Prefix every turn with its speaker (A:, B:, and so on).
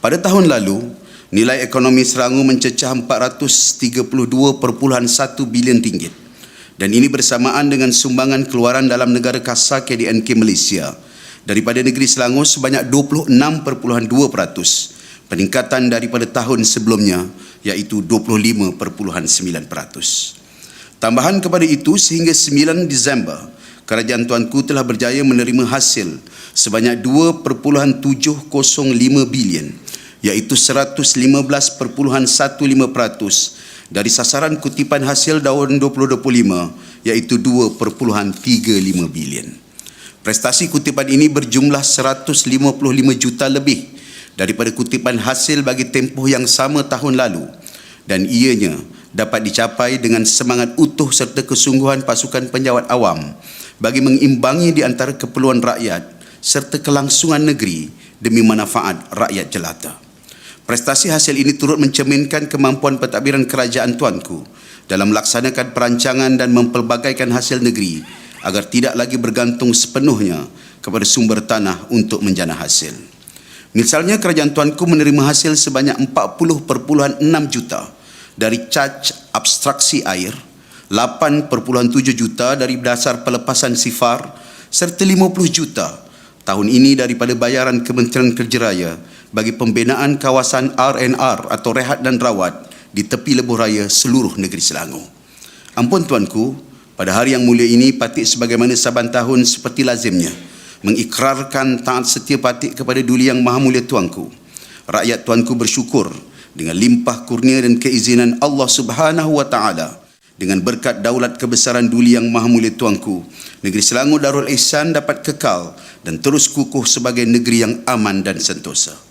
A: Pada tahun lalu, nilai ekonomi Selangor mencecah 432.1 bilion ringgit. Dan ini bersamaan dengan sumbangan keluaran dalam negara kasar KDNK Malaysia. Daripada negeri Selangor sebanyak 26.2%, peningkatan daripada tahun sebelumnya iaitu 25.9%. Tambahan kepada itu sehingga 9 Disember, kerajaan Tuanku telah berjaya menerima hasil sebanyak 2.705 bilion iaitu 115.15% dari sasaran kutipan hasil tahun 2025 iaitu 2.35 bilion. Prestasi kutipan ini berjumlah 155 juta lebih daripada kutipan hasil bagi tempoh yang sama tahun lalu dan ianya dapat dicapai dengan semangat utuh serta kesungguhan pasukan penjawat awam bagi mengimbangi di antara keperluan rakyat serta kelangsungan negeri demi manfaat rakyat jelata. Prestasi hasil ini turut mencerminkan kemampuan pentadbiran kerajaan tuanku dalam melaksanakan perancangan dan mempelbagaikan hasil negeri agar tidak lagi bergantung sepenuhnya kepada sumber tanah untuk menjana hasil. Misalnya kerajaan tuanku menerima hasil sebanyak 40.6 juta dari caj abstraksi air, 8.7 juta dari dasar pelepasan sifar serta 50 juta tahun ini daripada bayaran Kementerian Kerja Raya bagi pembinaan kawasan RNR atau rehat dan rawat di tepi lebuh raya seluruh negeri Selangor. Ampun tuanku, pada hari yang mulia ini patik sebagaimana saban tahun seperti lazimnya mengikrarkan taat setia patik kepada duli yang maha mulia tuanku. Rakyat tuanku bersyukur dengan limpah kurnia dan keizinan Allah Subhanahu wa taala dengan berkat daulat kebesaran duli yang maha mulia tuanku negeri Selangor Darul Ihsan dapat kekal dan terus kukuh sebagai negeri yang aman dan sentosa